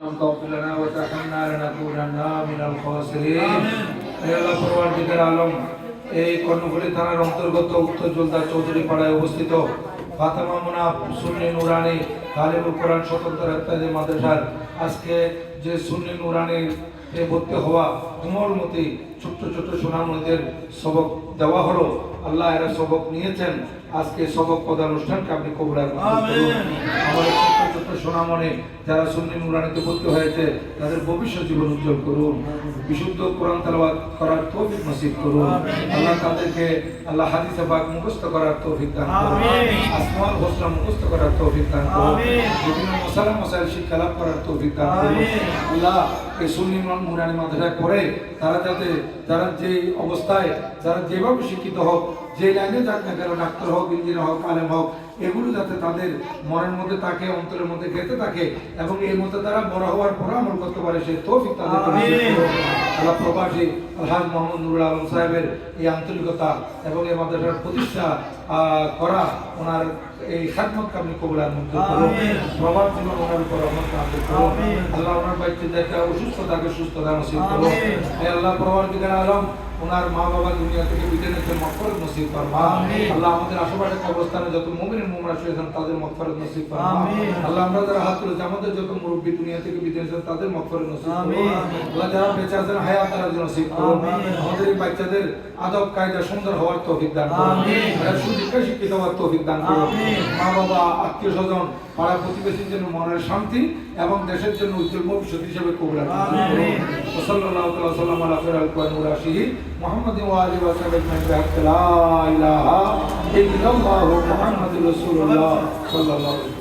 تغفر لنا وترحمنا لنكونن من الخاسرين হে আল্লাহ পরওয়ারদিগার আলম এই কর্ণফুলী থানার অন্তর্গত উত্তর জলদা চৌধুরী পাড়ায় অবস্থিত ফাতেমা মুনাফ সুন্নি নুরানি তালিমুল কোরআন স্বতন্ত্র ইত্যাদি মাদ্রাসার আজকে যে সুন্নি নুরানি এ ভর্তি হওয়া কোমলমতি ছোট্ট ছোট্ট সোনামণিদের সবক দেওয়া হলো। আল্লাহ এরা সবক নিয়েছেন। আজকে সবক পদানুষ্ঠানকে আপনি কবুলার আমাদের ছোট্ট ছোট্ট সোনামণি যারা সুন্নি নুরানিতে ভর্তি হয়েছে তাদের ভবিষ্যৎ জীবন উজ্জ্বল করুন। বিশুদ্ধ কোরআন তেলাওয়াত করার তৌফিক নসিব করুন। আল্লাহ তাদেরকে আল্লাহ হাদিসে পাক মুখস্থ করার তৌফিক দান করুন। আসমাল হোসনা মুখস্থ করার তৌফিক দান করুন। বিভিন্ন মশালা মশাইল শিক্ষা লাভ করার তৌফিক দান করুন। আল্লাহ এই সুন্নি মুরানি মাদ্রাসায় পড়ে তারা যাতে যারা যে অবস্থায় যারা যেভাবে শিক্ষিত হোক যে লাইনে যাক না কেন ডাক্তার হোক ইঞ্জিনিয়ার হোক আলেম হোক এগুলো যাতে তাদের মনের মধ্যে থাকে অন্তরের মধ্যে খেতে থাকে এবং এর মধ্যে তারা বড় হওয়ার পর আমল করতে পারে সে তৌফিক তাদের আল্লাহ প্রবাসী আলহাজ মোহাম্মদ নুরুল আলম সাহেবের এই আন্তরিকতা এবং এই মাদ্রাসার প্রতিষ্ঠা আহ, করা ওনার এই খাদমতকে আপনি কবুলার মধ্যে করুন। প্রবাদ জীবন ওনার উপর রহমত নাজিল করুন। আল্লাহ ওনার বাড়িতে দেখা অসুস্থ থাকে সুস্থতা নসিব করুন। হে আল্লাহ প্রবাদ আলম ওনার মা বাবা দুনিয়া থেকে বিদায় নিতে মকফরত নসিব ফরমা আল্লাহ আমাদের আশেপাশে অবস্থানে যত মুমিন মুমরা শুয়েছেন তাদের মকফরত নসিব ফরমা আল্লাহ আমরা যারা হাত তুলেছি আমাদের যত মুরব্বী দুনিয়া থেকে নিয়েছেন তাদের মকফরত নসিব করুন। আল্লাহ যারা বেঁচে আছেন হায়াত তারা যেন নসিব করুন। আমাদের এই বাচ্চাদের আদব কায়দা সুন্দর হওয়ার তৌফিক দান করুন। সুশিক্ষা শিক্ষিত হওয়ার তৌফিক দান করুন। মা বাবা আত্মীয় স্বজন পাড়া প্রতিবেশীর জন্য মনের শান্তি এবং দেশের জন্য উজ্জ্বল ভবিষ্যৎ হিসেবে কবুল সাল্লাল্লাহু তাআলা সাল্লাম আলা খায়রুল কুরআন ওয়া রাশিহি মুহাম্মাদ ওয়া আলিহি ওয়া সাহবিহি আজমাইন বিহাক্কি লা ইলাহা ইল্লাল্লাহু মুহাম্মাদুর রাসূলুল্লাহ সাল্লাল্লাহু আলাইহি